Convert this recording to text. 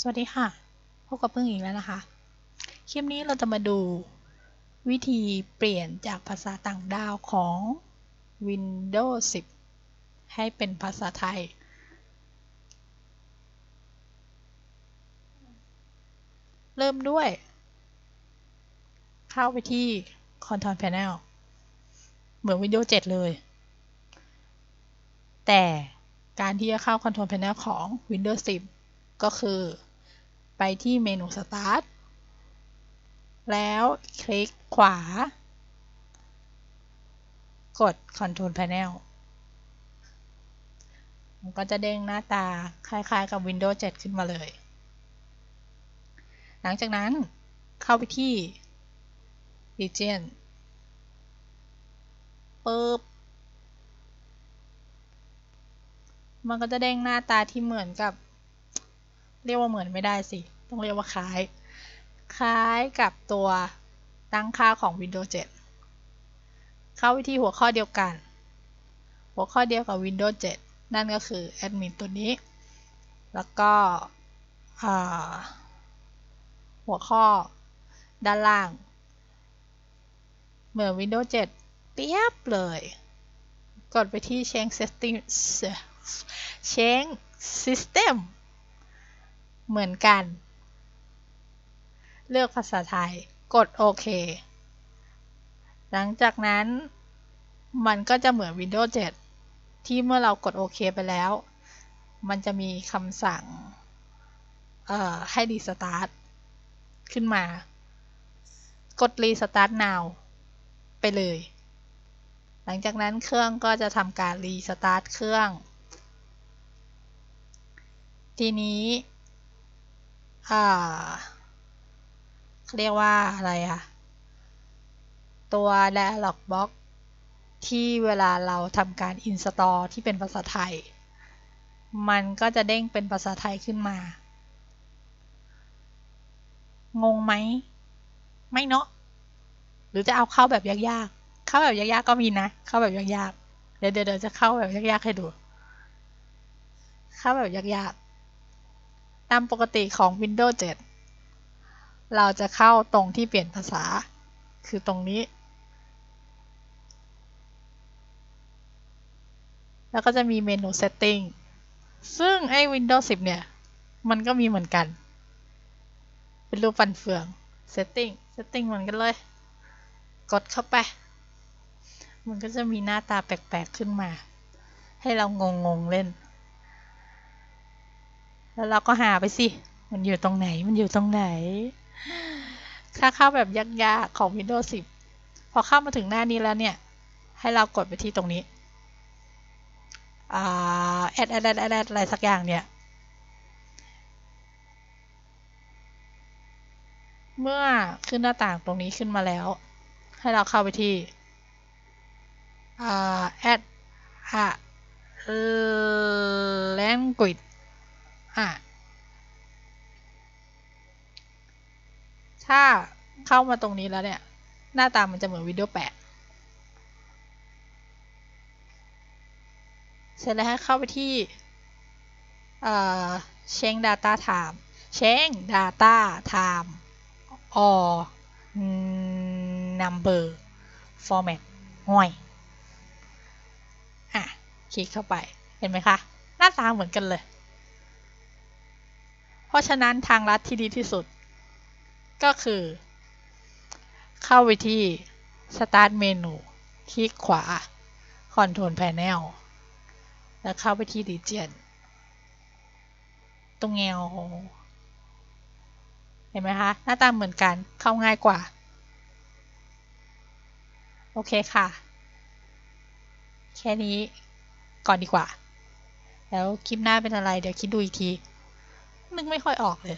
สวัสดีค่ะ พบกับพึ่งอีกแล้วนะคะ คลิปนี้เราจะมาดูวิธีเปลี่ยนจากภาษาต่างดาวของ Windows 10 ให้เป็นภาษาไทย เริ่มด้วย เข้าไปที่ Control Panel เหมือน Windows 7 เลย แต่การที่จะเข้า Control Panel ของ Windows 10 ก็คือ ไปที่เมนู Start แล้วคลิกขวา กด Control Panel มันก็จะเด้งหน้าตาคล้ายๆกับ Windows 7 ขึ้นมาเลย หลังจากนั้นเข้าไปที่ Region ปึ๊บ มันก็จะเด้งหน้าตาที่เหมือนกับ เรียกว่าเหมือนไม่ได้สิ ต้องเรียกว่าคล้าย คล้ายกับตัวตั้งค่าของ Windows 7 เข้าไปที่หัวข้อเดียวกัน หัวข้อเดียวกับ Windows 7 นั่นก็คือ Admin ตัวนี้ แล้วก็หัวข้อด้านล่าง เหมือน Windows 7 เปียบเลย กดไปที่ Change Settings Change System เหมือนกัน เลือกภาษาไทย กดโอเค หลังจากนั้น มันก็จะเหมือน Windows 7 ที่เมื่อเรากดโอเคไปแล้ว มันจะมีคำสั่งให้รีสตาร์ทขึ้นมา กดรีสตาร์ท now ไปเลย หลังจากนั้นเครื่องก็จะทำการรีสตาร์ทเครื่อง ทีนี้ เรียกว่าอะไรอะตัว dialog box ที่เวลาเราทำการ install ที่เป็นภาษาไทย มันก็จะเด้งเป็นภาษาไทยขึ้นมา งงไหม ไม่เนาะ หรือจะเอาเข้าแบบยากๆ เข้าแบบยากๆ ก็มีนะ เข้าแบบยากๆ เดี๋ยวเดี๋ยวจะเข้าแบบยากๆให้ดู เข้าแบบยากๆ ตามปกติของ Windows 7 เราจะเข้าตรงที่เปลี่ยนภาษา คือตรงนี้ แล้วก็จะมีเมนู setting ซึ่งไอ้ Windows 10 เนี่ย มันก็มีเหมือนกัน เป็นรูปฟันเฟือง setting setting เหมือนกันเลย กดเข้าไป มันก็จะมีหน้าตาแปลกๆขึ้นมา ให้เรางงๆเล่น แล้วเราก็หาไปสิ มันอยู่ตรงไหน มันอยู่ตรงไหน ถ้าเข้าแบบยากๆของ Windows 10 พอเข้ามาถึงหน้านี้แล้วเนี่ย ให้เรากดไปที่ตรงนี้แอดแอดแอดแอดอะไรสักอย่างเนี่ย เมื่อขึ้นหน้าต่างตรงนี้ขึ้นมาแล้ว ให้เราเข้าไปที่ add a language ถ้าเข้ามาตรงนี้แล้วเนี่ย หน้าตามันจะเหมือนวิดีโอแปะเสร็จแล้วให้เข้าไปที่เชง data time เชง data time or number format ห่วยอะ คลิกเข้าไป เห็นไหมคะ หน้าตาเหมือนกันเลย เพราะฉะนั้นทางลัดที่ดีที่สุด ก็คือ เข้าไปที่ Start Menu คลิกขวา Control Panel แล้วเข้าไปที่ Region ตรงแงวเห็นไหมคะ หน้าตาเหมือนกันเข้าง่ายกว่า โอเคค่ะ แค่นี้ก่อนดีกว่า แล้วคลิปหน้าเป็นอะไร เดี๋ยวคิดดูอีกที นึกไม่ค่อยออกเลย